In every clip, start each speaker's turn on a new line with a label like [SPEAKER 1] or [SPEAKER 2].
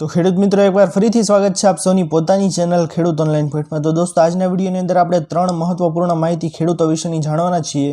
[SPEAKER 1] તો ખેડૂત મિત્રો, એકવાર ફરીથી સ્વાગત છે આપ સૌની પોતાની ચેનલ ખેડૂત ઓનલાઈન પોઈન્ટમાં તો દોસ્તો, આજના વિડીયોની અંદર આપણે ત્રણ મહત્વપૂર્ણ માહિતી ખેડૂતો વિશેની જાણવાના છીએ.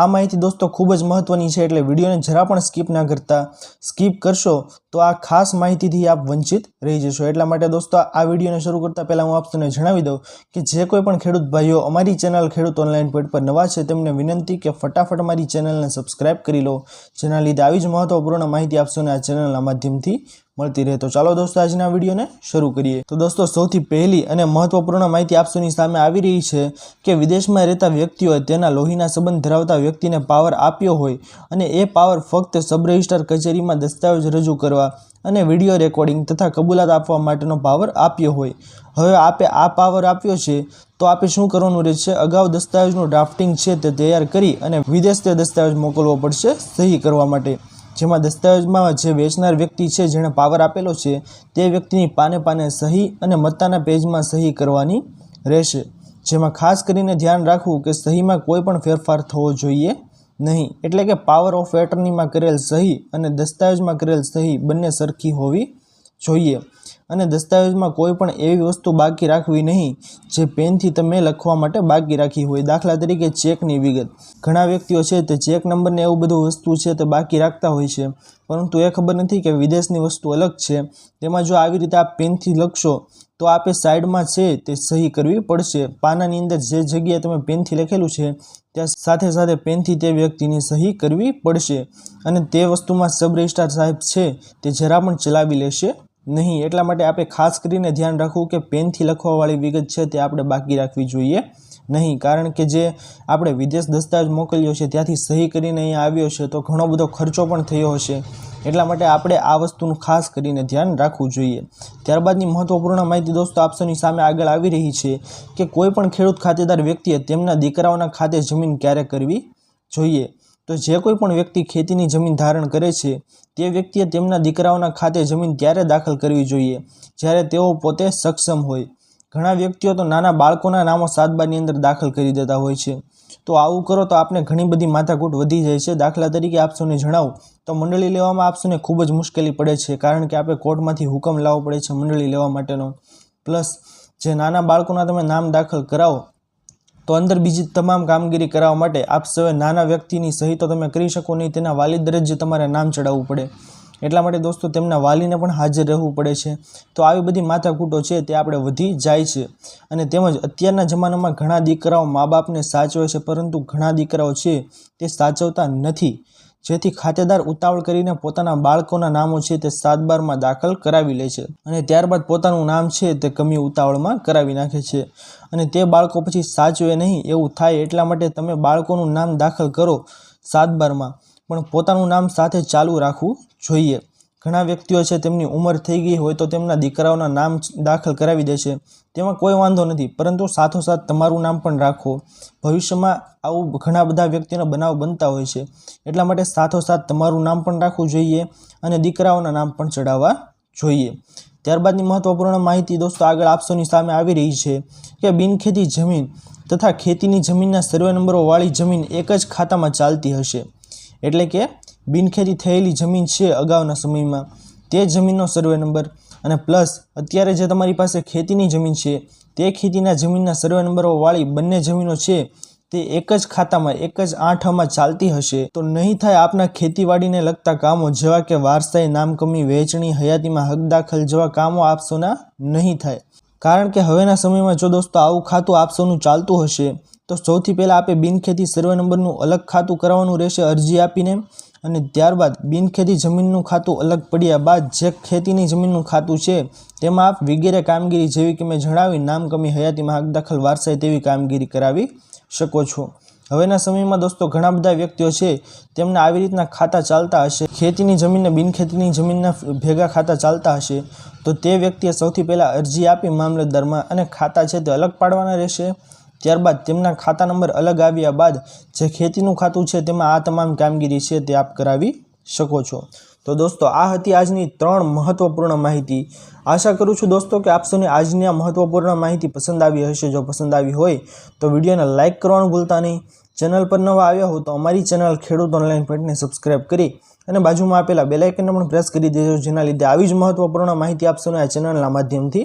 [SPEAKER 1] આ માહિતી દોસ્તો ખૂબ જ મહત્વની છે, એટલે વિડીયોને જરા પણ સ્કીપ ના કરતા. સ્કીપ કરશો તો આ ખાસ માહિતીથી આપ વંચિત રહી જશો. એટલા માટે દોસ્તો, આ વિડીયોને શરૂ કરતા પહેલાં હું આપ તમને જણાવી દઉં કે જે કોઈ પણ ખેડૂત ભાઈઓ અમારી ચેનલ ખેડૂત ઓનલાઈન પોઈન્ટ પર નવા છે, તેમને વિનંતી કે ફટાફટ અમારી ચેનલને સબસ્ક્રાઈબ કરી લો. જેના લીધે આવી જ મહત્વપૂર્ણ માહિતી આપશોને આ ચેનલના માધ્યમથી મળતી રહે. તો ચાલો દોસ્તો, આજના વિડીયોને શરૂ કરીએ. તો દોસ્તો, સૌથી પહેલી અને મહત્વપૂર્ણ માહિતી આપસોની સામે આવી રહી છે કે વિદેશમાં રહેતા વ્યક્તિઓએ તેના લોહીના સંબંધ ધરાવતા વ્યક્તિને પાવર આપ્યો હોય અને એ પાવર ફક્ત સબ રજિસ્ટર કચેરીમાં દસ્તાવેજ રજૂ કરવા અને વીડિયો રેકોર્ડિંગ તથા કબૂલાત આપવા માટેનો પાવર આપ્યો હોય. હવે આપે આ પાવર આપ્યો છે તો આપે શું કરવાનું રહેશે? અગાઉ દસ્તાવેજનું ડ્રાફ્ટિંગ છે તે તૈયાર કરી અને વિદેશ તે દસ્તાવેજ મોકલવો પડશે સહી કરવા માટે. જેમાં દસ્તાવેજમાં જે વેચનાર વ્યક્તિ છે, જેણે પાવર આપેલો છે, તે વ્યક્તિની પાને પાને સહી અને મત્તાના પેજમાં સહી કરવાની રહેશે. જેમાં ખાસ કરીને ધ્યાન રાખવું કે સહીમાં કોઈ પણ ફેરફાર થવો જોઈએ નહીં. એટલે કે પાવર ઓફ એટર્નીમાં કરેલ સહી અને દસ્તાવેજમાં કરેલ સહી બંને સરખી હોવી જોઈએ. અને દસ્તાવેજમાં કોઈ પણ એવી વસ્તુ બાકી રાખવી નહીં, જે પેનથી તમે લખવા માટે બાકી રાખી હોય. દાખલા તરીકે ચેકની વિગત. ઘણા વ્યક્તિઓ છે તે ચેક નંબરને એવું બધું વસ્તુ છે તે બાકી રાખતા હોય છે, પરંતુ એ ખબર નથી કે વિદેશની વસ્તુ અલગ છે. તેમાં જો આવી રીતે આપ પેનથી લખશો, તો આપે સાઈડમાં છે તે સહી કરવી પડશે. પાનાની અંદર જે જગ્યાએ તમે પેનથી લખેલું છે, ત્યાં સાથે સાથે પેનથી તે વ્યક્તિની સહી કરવી પડશે. અને તે વસ્તુમાં સબ રજિસ્ટ્રાર સાહેબ છે, તે જરા પણ ચલાવી લેશે નહીં. એટલા માટે આપણે ખાસ કરીને ધ્યાન રાખવું કે પેનથી લખવાવાળી વિગત છે તે આપણે બાકી રાખવી જોઈએ નહીં. કારણ કે જે આપણે વિદેશ દસ્તાવેજ મોકલ્યો છે ત્યાંથી સહી કરીને અહીંયા આવ્યો છે તો ઘણો બધો ખર્ચો પણ થયો હશે. એટલા માટે આપણે આ વસ્તુનું ખાસ કરીને ધ્યાન રાખવું જોઈએ. ત્યારબાદની મહત્વપૂર્ણ માહિતી દોસ્તો આપસોની સામે આગળ આવી રહી છે કે કોઈ પણ ખેડૂત ખાતેદાર વ્યક્તિએ તેમના દીકરાઓના ખાતે જમીન ક્યારે કરવી જોઈએ? તો જે કોઈ પણ વ્યક્તિ ખેતીની જમીન ધારણ કરે છે, તે વ્યક્તિએ તેમના દીકરાઓના ખાતે જમીન ત્યારે દાખલ કરવી જોઈએ, જ્યારે તેઓ પોતે સક્ષમ હોય. ઘણા વ્યક્તિઓ તો નાના બાળકોના નામો સાતબારની અંદર દાખલ કરી દેતા હોય છે. તો આવું કરો તો આપને ઘણી બધી માથાકૂટ વધી જાય છે. દાખલા તરીકે આપશોને જણાવું, તો મંડળી લેવામાં આપશોને ખૂબ જ મુશ્કેલી પડે છે, કારણ કે આપણે કોર્ટમાંથી હુકમ લાવવો પડે છે મંડળી લેવા માટેનો. પ્લસ, જે નાના બાળકોના તમે નામ દાખલ કરાવો તો અંદર બીજી તમામ કામગીરી કરાવવા માટે આપ સૌએ નાના વ્યક્તિની સહી તો તમે કરી શકો નહીં, તેના વાલી દરજ્જે તમારે નામ ચડાવવું પડે. એટલા માટે દોસ્તો તેમના વાલીને પણ હાજર રહેવું પડે છે. તો આવી બધી માથાકૂટો છે તે આપણે વધી જાય છે. અને તેમજ અત્યારના જમાનામાં ઘણા દીકરાઓ મા બાપને સાચવે છે, પરંતુ ઘણા દીકરાઓ છે તે સાચવતા નથી. જેથી ખાતેદાર ઉતાવળ કરીને પોતાના બાળકોના નામો છે તે સાત બારમાં દાખલ કરાવી લે છે અને ત્યારબાદ પોતાનું નામ છે તે કમી ઉતાવળમાં કરાવી નાખે છે. અને તે બાળકો પછી સાચવે નહીં એવું થાય એટલા માટે તમે બાળકોનું નામ દાખલ કરો સાત બારમાં પણ પોતાનું નામ સાથે ચાલુ રાખવું જોઈએ. ઘણા વ્યક્તિઓ છે તેમની ઉંમર થઈ ગઈ હોય તો તેમના દીકરાઓના નામ દાખલ કરાવી દે છે. તેમાં કોઈ વાંધો નથી, પરંતુ સાથોસાથ તમારું નામ પણ રાખો. ભવિષ્યમાં આવું ઘણા બધા વ્યક્તિના બનાવ બનતા હોય છે. એટલા માટે સાથોસાથ તમારું નામ પણ રાખવું જોઈએ અને દીકરાઓના નામ પણ ચડાવવા જોઈએ. ત્યારબાદની મહત્વપૂર્ણ માહિતી દોસ્તો આગળ આપસોની સામે આવી રહી છે કે બિનખેતી જમીન તથા ખેતીની જમીનના સર્વે નંબરોવાળી જમીન એક જ ખાતામાં ચાલતી હશે. એટલે કે બિનખેતી થયેલી જમીન છે અગાઉના સમયમાં. તે જમીનનો સર્વે નંબર અને પ્લસ અત્યારે જે તમારી પાસે ખેતીની જમીન છે, તે ખેતીના જમીનના સર્વે નંબરોવાળી બંને જમીનો છે, તે એક જ ખાતામાં, એક જ આઠમાં ચાલતી હશે. તો નહીં થાય આપના ખેતીવાડીને લગતા કામો જેવા કે વારસાઈ નામકમી વહેંચણી હયાતીમાં હક દાખલ જેવા કામો આપસોના નહીં થાય. કારણ કે હવેના સમયમાં જો દોસ્તો આવું ખાતું આપસોનું ચાલતું હશે, તો સૌથી પહેલાં આપે બિનખેતી સર્વે નંબરનું અલગ ખાતું કરાવવાનું રહેશે અરજી આપીને. અને ત્યારબાદ બિનખેતી જમીનનું ખાતું અલગ પડ્યા બાદ જે ખેતીની જમીનનું ખાતું છે, તેમાં આપ વગેરે કામગીરી જેવી કે મેં જણાવી નામ કમી હયાતીમાં હક વારસાઈ તેવી કામગીરી કરાવી શકો છો. હવેના સમયમાં દોસ્તો, ઘણા બધા વ્યક્તિઓ છે, તેમને આવી રીતના ખાતા ચાલતા હશે. ખેતીની જમીનને બિનખેતીની જમીનના ભેગા ખાતા ચાલતા હશે, તો તે વ્યક્તિએ સૌથી પહેલાં અરજી આપી મામલતદારમાં અને ખાતા છે તે અલગ પાડવાના રહેશે. ત્યારબાદ તેમના ખાતા નંબર અલગ આવ્યા બાદ જે ખેતીનું ખાતું છે તેમાં આ તમામ કામગીરી છે તે આપ કરાવી શકો છો. તો દોસ્તો, આ હતી આજની ત્રણ મહત્વપૂર્ણ માહિતી. આશા કરું છું દોસ્તો કે આપ આજની આ મહત્વપૂર્ણ માહિતી પસંદ આવી હશે. જો પસંદ આવી હોય તો વિડીયોને લાઇક કરવાનું ભૂલતા નહીં. ચેનલ પર નવા આવ્યા હો તો અમારી ચેનલ ખેડૂત ઓનલાઈન પેટને સબસ્ક્રાઈબ કરી અને બાજુમાં આપેલા બેલાઇકનને પણ પ્રેસ કરી દેજો. જેના લીધે આવી જ મહત્વપૂર્ણ માહિતી આપ સૌને આ ચેનલના માધ્યમથી